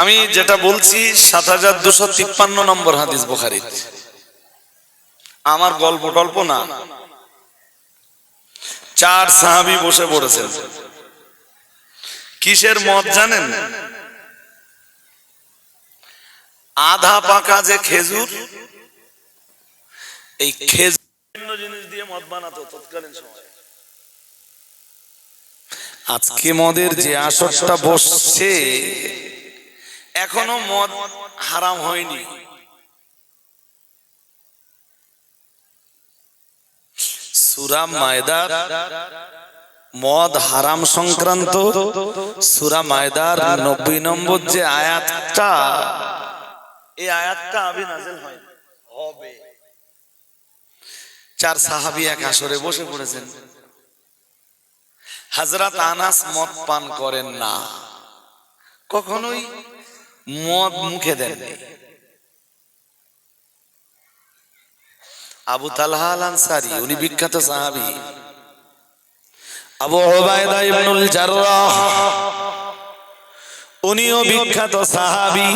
আমি যেটা বলছি, সাত হাজার দুশো তিপ্পান্ন নম্বর হাদিস বোখারি আমার গল্প টল্প না। চার সাহাবি বসে পড়েছেন। কিসের মত জানেন? আধা পাকা যে খেজুর, এই খেজুর জিনিস দিয়ে মদ বানাতো তৎকালীন সময়। আজকে মদের যে আসরটা বসছে এখনও মদ হারাম হয়নি। মদ হারাম সংক্রান্ত সুরা মায়দার নব্বই নম্বর যে আয়াতটা, এই আয়াতটা আবি নাজেল হবে। চার সাহাবি এক আসরে বসে পড়েছেন। হাজরাত আনাস মদ পান করেন না। কখনোই মদ মুখে দেননি আবু তালহা আল আনসারি উনি বিখ্যাত সাহাবি। আবু ওবায়দা ইবনুল জাররাহ, উনিও বিখ্যাত সাহাবি।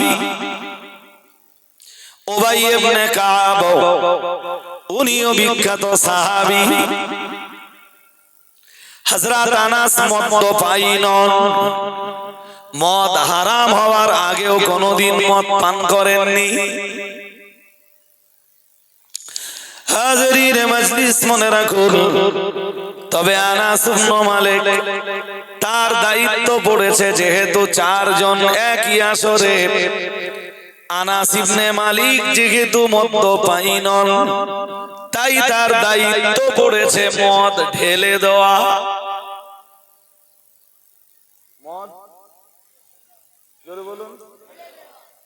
ওবাই ইবনে কাব উনিও বিখ্যাত সাহাবি। হযরত আনাস মদ্যপায়ী নন। মদ হারাম হওয়ার আগেও কোনোদিন মদ পান করেননি। হাজরির মজলিস মনে রাখুন, তবে আনাস মালিক তার দায়িত্ব পড়েছে যেহেতু চারজন একই আসরে। আনাস ইবনে মালিক যেহেতু মদ্যপায়ী নন, তাই তার দায়িত্ব পড়েছে মদ ঢেলে দেওয়া।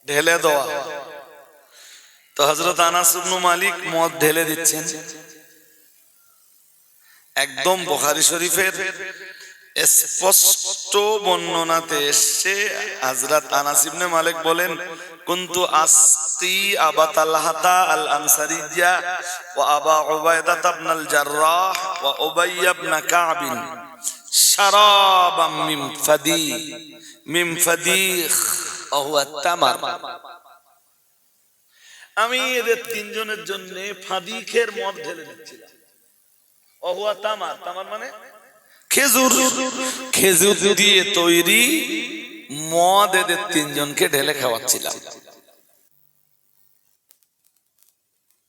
ঢেলে দেওয়া। তো হজরত আনাস ইবনু মালিক মদ ঢেলে দিচ্ছেন। একদম বুখারী শরীফের স্পষ্ট বর্ণনাতে এসছে, হযরত আনাস ইবনে মালিক বলেন, কুনতু আসতি আবা তালহাতা আল আনসারিয়া ওয়া আবা উবাইদা ইবনে আল জাররাহ ওয়া উবাই ইবনে কাব শারাবাম মিন ফাদি আমি এদের তিনজনের জন্য ফাদিখের মদ ঢেলে দিচ্ছিলাম। অহুয়া তামার তামার মানে? খেজুর। খেজুর দিয়ে তৈরি মদ এদের তিনজনকে ঢেলে খাওয়াচ্ছিলাম।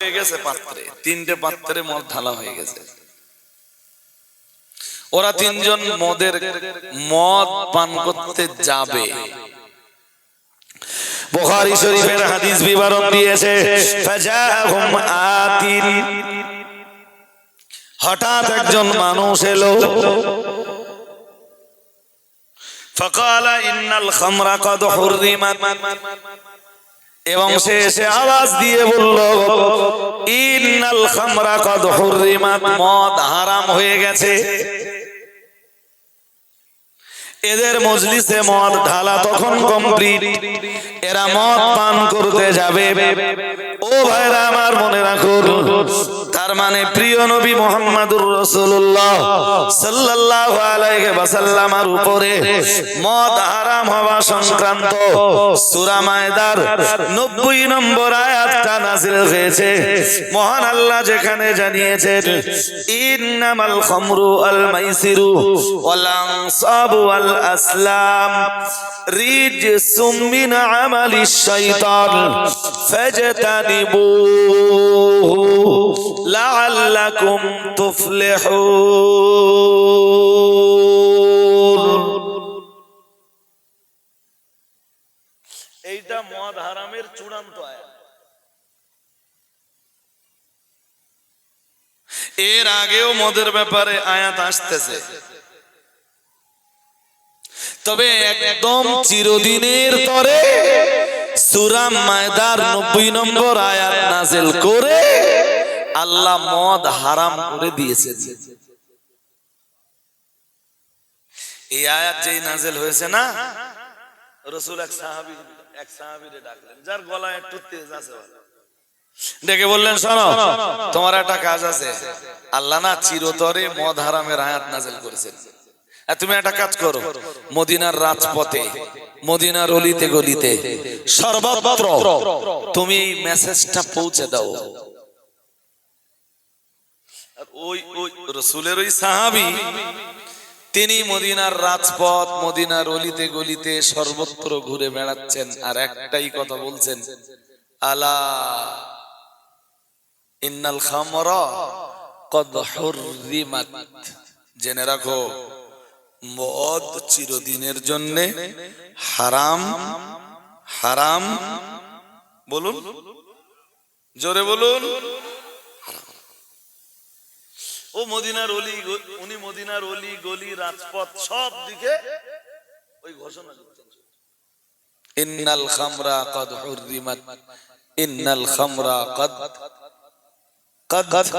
হয়ে গেছে পাত্রে তিনটে পাত্রে মদ ঢালা হয়ে গেছে। ওরা তিনজন মদের মদ পান করতে যাবে। বুখারী শরীফের হাদিস বিবরণ দিয়েছে ফাজাহুম আতিন হঠাৎ একজন মানুষ এলো فقال ان الخمر قد حرمت এবং সে এসে আওয়াজ দিয়ে বলল ইন্নাল খামরা কদ হুররিমাত মদ হারাম হয়ে গেছে এদের মজলিসে মদ ঢালা তখন কমপ্লিট এরা মদ পান করতে যাবে। ও ভাইরা, আমার মনে রাখুন তার মানে প্রিয় নবী মোহাম্মদুর রাসূলুল্লাহ সাল্লাল্লাহু আলাইহি ওয়াসাল্লামের উপরে মদ হারাম হওয়া সংক্রান্ত সূরা মায়দার 90 নম্বর আয়াতটা নাযিল হয়েছে। মহান আল্লাহ যেখানে জানিয়েছেন, ইন্নামাল খামরু আল মাইসিরু ওয়াল আনসাবু ওয়াল আসলাম রিজসুম মিন আমালিশ শাইতান ফাজতানিবুহু লাআল্লাকুম তুফলিহুন। এইটা মদ হারামের চূড়ান্ত এর আগেও মদের ব্যাপারে আয়াত আসতেছে। তবে একদম চিরদিনের তরে সুরাম মায়দার নব্বই নম্বর আয়াত নাজেল করে আল্লাহ মদ হারাম করে দিয়েছে। এই আয়াত যেই নাজেল হয়েছে না, রসুল এক সাহাবি, এক সাহাবিরে ডাকলেন, যার গলায় একটু তেজ আছে ডেকে বললেন, শোনো, তোমার একটা কাজ আছে। আল্লাহ না চিরতরে মদ হারামের আয়াত নাজেল করেছেন। তুমি একটা কাজ করো, মদিনার রাজপথে, মদিনার অলিতে গলিতে সর্বত্র তুমি এই মেসেজটা পৌঁছে দাও। ওই ওই রসুলের ওই সাহাবি, তিনি মদিনার রাজপথ, মদিনার অলিতে গলিতে সর্বত্র ঘুরে বেড়াচ্ছেন আর একটাই কথা বলছেন, আলা ইন্নাল খামরা কদ হুররিমাত। জেনে রাখো, মদ চিরদিনের জন্যে হারাম হারাম। বলুন, জোরে বলুন। ও মদিনার অলি উনি মদিনার অলি গলি রাজপথ সব দিকে ওই ঘোষণা দিচ্ছেন ইন্নাল খামরা কদ হুররিমাত ইন্নাল খামরা কদ কদ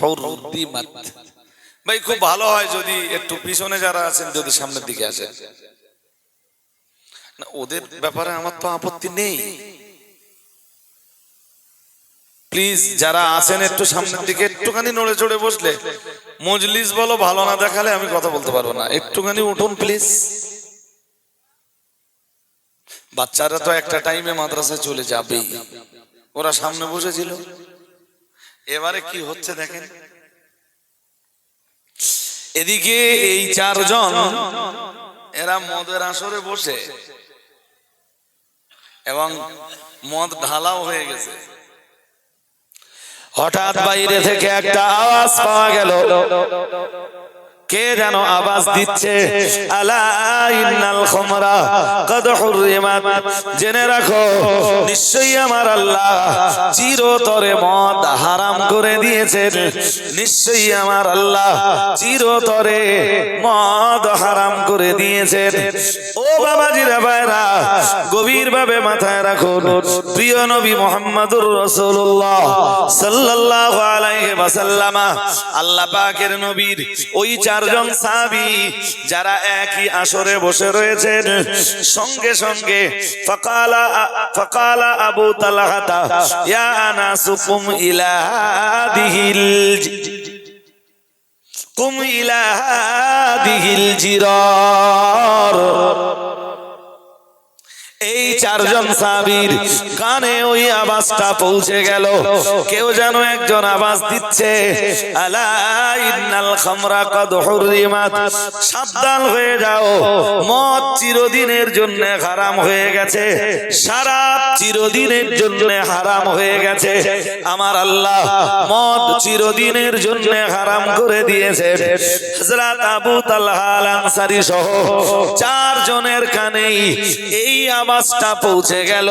হুররিমাত। ভাই খুব ভালো হয় যদি একটু পিছনে যারা আছেন যদি সামনের দিকে আসেন। না ওদের ব্যাপারে আমার তো আপত্তি নেই। প্লিজ, যারা আছেন একটু সামনের দিকে, একটুখানি নড়ে চড়ে বসলে। মজলিস বলো, ভালো না দেখালে আমি কথা বলতে পারব না। একটুখানি উঠুন, প্লিজ। বাচ্চারা তো একটা টাইমে মাদ্রাসায় চলে যাবেই। ওরা সামনে বসেছিল। এবারে কি হচ্ছে দেখেন। এদিকে এই চারজন, এরা মদের আসরে বসে। এবং মদ ঢালাও হয়ে গেছে। হঠাৎ বাইরে থেকে একটা আওয়াজ পাওয়া গেল। কে যেন আওয়াজ দিচ্ছে? আলা জেনে রাখো, নিশ্চয়ই আমার আল্লাহ চিরতরে মদ হারাম করে দিয়েছেন। নিশ্চয়ই আমার আল্লাহ চিরতরে মদ হারাম করে দিয়েছেন। ও বাবাজিরা ভাইরা গভীর ভাবে মাথায় রাখুন। প্রিয় নবী মোহাম্মদুর রাসূলুল্লাহ সাল্লাল্লাহু আল্লাহ পাকের নবীর ওই চারজন সাহাবী যারা একই আসরে বসে রয়েছেন, সঙ্গে সঙ্গে ফাকালা ফাকালা আবু তালহাতা ইয়া আনাসুকুম ইলা হাদিহিল কুম ইলা এই চারজন সাবির কানে ওই আওয়াজটা পৌঁছে গেল। কেউ যেন একজন আওয়াজ দিচ্ছে, আলা ইন্নাল খামরা কদ হুররিমাত, সাবধান হয়ে যাও, মদ চিরদিনের জন্য হারাম হয়ে গেছে সারা চিরদিনের জন্য হারাম হয়ে গেছে, আমার আল্লাহ মদ চিরদিনের জন্য হারাম করে দিয়েছে। হযরত আবু তালহা আল আনসারী সহ চার জনের কানেই এই আওয়াজটা পৌঁছে গেল।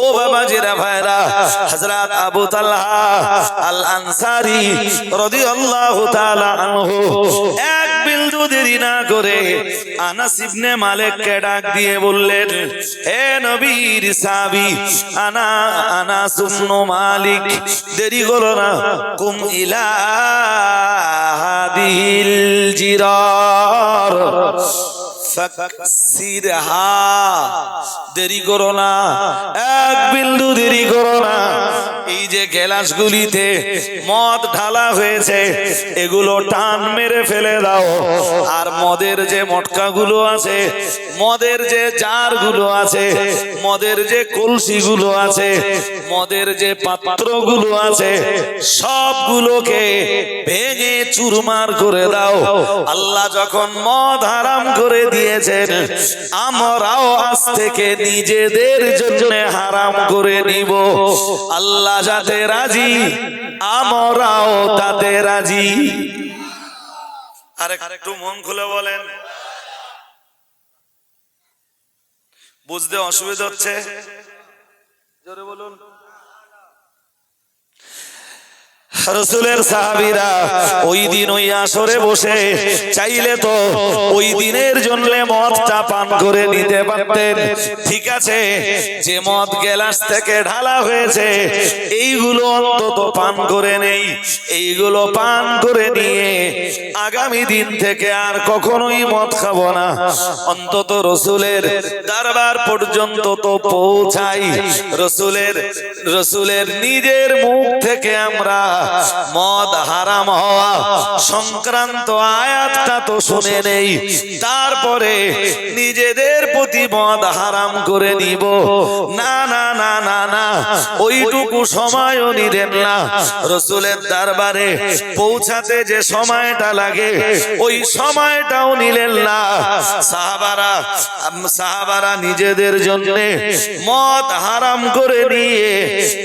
ও বাবা বাবাজিরা ভাইরা, হযরত আবু তালহা আল আনসারী রাদিয়াল্লাহু তাআলা আনহু এক বিন্দু দেরি না করে আনাস ইবনে মালিককে ডাক দিয়ে বললেন, হে নবীর সাহাবী, আনা, আনাস ইবনে মালিক, দেরি করো না। কুম ইলা হাদিল জিরার। দেরি করো না। এক বিন্দু দেরি করো না। এই যে গ্লাসগুলিতে মদ ঢালা হয়েছে, এগুলো টান মেরে ফেলে দাও। আর মদের যে মটকাগুলো আছে, মদের যে জারগুলো আছে, মদের যে কলসিগুলো আছে, মদের যে পাত্রগুলো আছে, সবগুলোকে ভেঙে চুরমার করে দাও। আল্লাহ যখন মদ হারাম করে দিয়েছেন, আমরাও আজ থেকে নিজেদের জন্য হারাম করে নিব। আল্লাহ যাতে রাজি, আমরাও তাতে রাজি। আরেক একটু মন খুলে বলেন। বুঝতে অসুবিধা হচ্ছে। জোরে বলুন। রসুলের সাহাবিরা ওই দিন ওই আসরে বসে চাইলে তো ওই দিনের জন্য মদটা পান করে নিতে পারতেন। ঠিক আছে, যে মদ গেলাস থেকে ঢালা হয়েছে, এইগুলো অন্তত পান করে নেই। এইগুলো পান করে নিয়ে আগামী দিন থেকে আর কখনোই মদ খাব না। অন্তত রসুলের দরবার পর্যন্ত তো পৌঁছাই। রসুলের রসুলের নিজের মুখ থেকে আমরা মদ হারাম হওয়া সংক্রান্ত আয়াতটা তো শুনে নেই। তারপরে নিজেদের প্রতি মদ হারাম করে নিব। না না না না না, ওইটুকু সময়ও নিলেন না। রসুলের দরবারে পৌঁছাতে যে সময়টা লাগে, ওই সময়টাও নিলেন না। সাহাবারা সাহাবারা নিজেদের জন্য মদ হারাম করে নিয়ে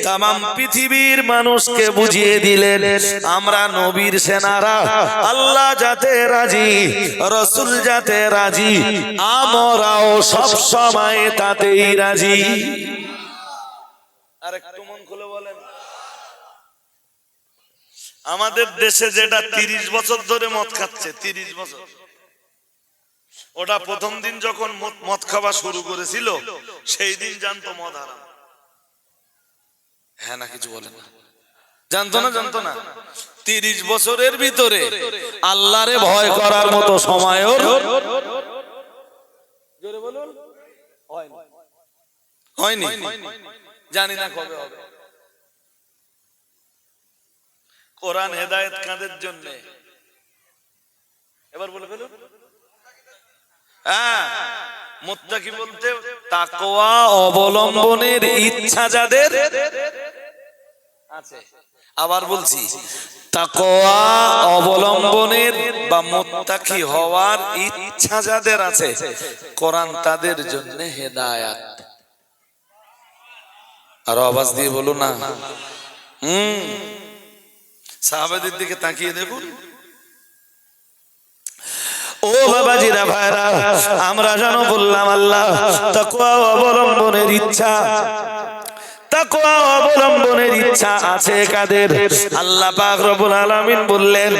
তাম পৃথিবীর মানুষকে বুঝিয়ে দিলেন আমরা নবীর সেনারা। আল্লাহ যাতে রাজি, রসুল যাতে রাজি, আমরাও সব সময় তাতেই রাজি। আর একটু মন খুলে বলেন। আমাদের দেশে যেটা তিরিশ বছর ধরে মদ খাচ্ছে, তিরিশ বছর। ওটা প্রথম দিন যখন মদ- খাওয়া শুরু করেছিল, সেই দিন জানতো মদ হারাম। হ্যাঁ না, কিছু বলে না। জানতো না জানতো না? তিরিশ বছরের ভিতরে আল্লাহরে ভয় করার মতো বলুন হয়নি? জানি না কবে হবে। কোরআন হেদায়েত কাদের জন্য? এবার বলে ফেলুন। হ্যাঁ মুত্তাকি বলতে তাকওয়া অবলম্বনের ইচ্ছা যাদের আবার বলছি, তাকওয়া অবলম্বনের বা মুত্তাকি হওয়ার ইচ্ছা যাদের আছে, কোরআন তাদের জন্য হেদায়াত। আরও আওয়াজ দিয়ে বলো না। হুম। সাহাবাদের দিকে তাকিয়ে দেখুন। ও বাবাজিরা ভাইরা আমরা যেন বললাম আল্লাহ, তাকওয়া অবলম্বনের ইচ্ছা। তাকওয়া অবলম্বনের ইচ্ছা আছে কাদের? আল্লাহ পাক আলামিন বললেন,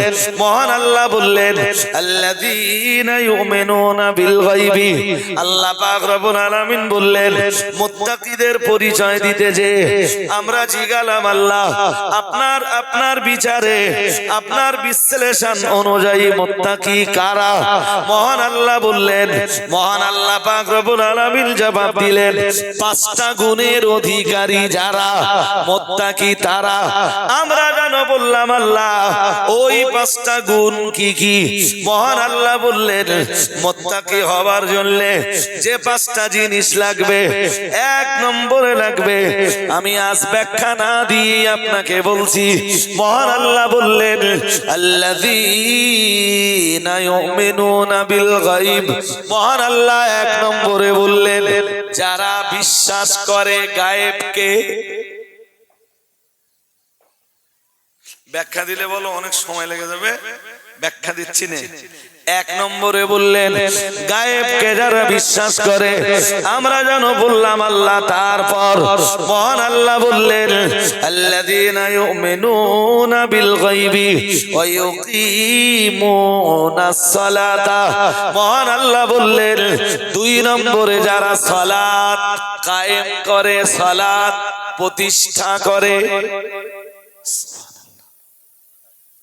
মহান আল্লাহ বললেন, আল্লাযীনা ইউমিনুনা বিল গায়বি। আল্লাহ পাক আলামিন বললেন, মুত্তাকিদের পরিচয় দিতে যে আমরা জিগালাম আল্লাহ, আপনার আপনার বিচারে, আপনার বিশ্লেষণ অনুযায়ী মুত্তাকি কারা? মহান আল্লাহ বললেন, মহান আল্লাহ পাক রব্বুল আলামিন জবাব দিলেন, পাঁচটা গুণের অধিকারী যারা, মুত্তাকি তারা, আমরা জানো বললাম আল্লাহ, ওই পাঁচটা গুণ কি কি? মহান আল্লাহ বললেন, মুত্তাকি হবার জন্য যে পাঁচটা জিনিস লাগবে, এক নম্বরে লাগবে। আমি আজ ব্যাখ্যা না দিয়ে আপনাকে বলছি, মহান আল্লাহ বললেন, আল্লাযীনা বিল গায়ব। মহান আল্লাহ এক নম্বরে বললেন যারা বিশ্বাস করে গায়েবকে। ব্যাখ্যা দিলে বলো, অনেক সময় লেগে যাবে। ব্যাখ্যা দিচ্ছি এক নম্বরে বললেন, গায়েবকে যারা বিশ্বাস করে, আমরা যেন বললাম আল্লাহ তারপর। মহান আল্লাহ বললেন, আল্লাযীনা মহান আল্লাহ বললেন দুই নম্বরে যারা সালাত কায়েম করে, সালাত প্রতিষ্ঠা করে।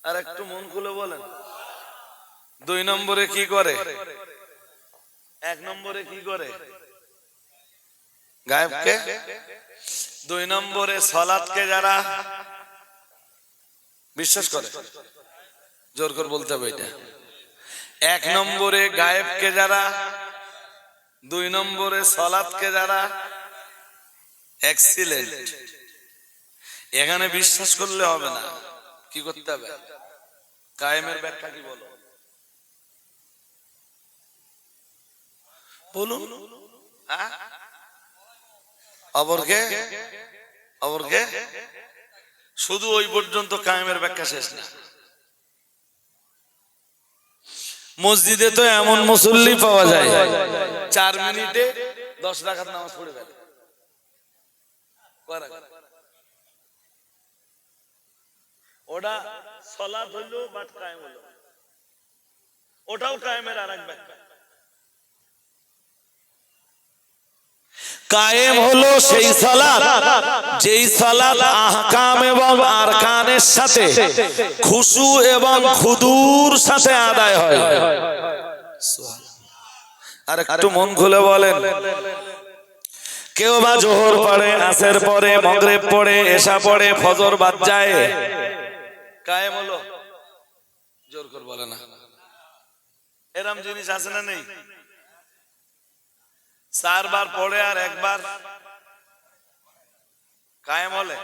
আর একটু মন খুলে বলেন। দুই নম্বরে কি করে? এক নম্বরে কি করে? গায়েবকে দুই নম্বরে সলাৎকে যারা বিশ্বাস করে। জোর করে বলতে হবে এটা। এক নম্বরে গায়েবকে যারা দুই নম্বরে সলাৎকে যারা এক্সিলেন্ট এখানে বিশ্বাস করলে হবে না। কি করতে হবে? কায়েমের ব্যাখ্যা কি বলো? বলুন। হ্যাঁ? অবরকে অবরকে শুধু ওই পর্যন্ত কায়েমের ব্যাখ্যা শেষ না। মসজিদে তো এমন মুসল্লি পাওয়া যায়। চার মিনিটে দশ রাখার নামাজ পড়ে ফেলে। ওটা সলাৎ হইল বাট কায়েম হলো ওটাও কায়েমের আর এক ব্যাখ্যা। কায়েম হলো সেই সালাত যেই সালাত আহকাম এবং আরকানের সাথে খুশু এবং খুদুর সাথে আদায় হয়। আর একটু মন খুলে বলেন। কেউ বা জোহর পড়ে, আসের পরে মগরেব পড়ে এসা পড়ে, ফজর বাদ যায়। কায়ে বলো জোর কর বলে না। এরম জিনিস আছে না নেই? চারবার পড়ে আর একবার কায়ে বলে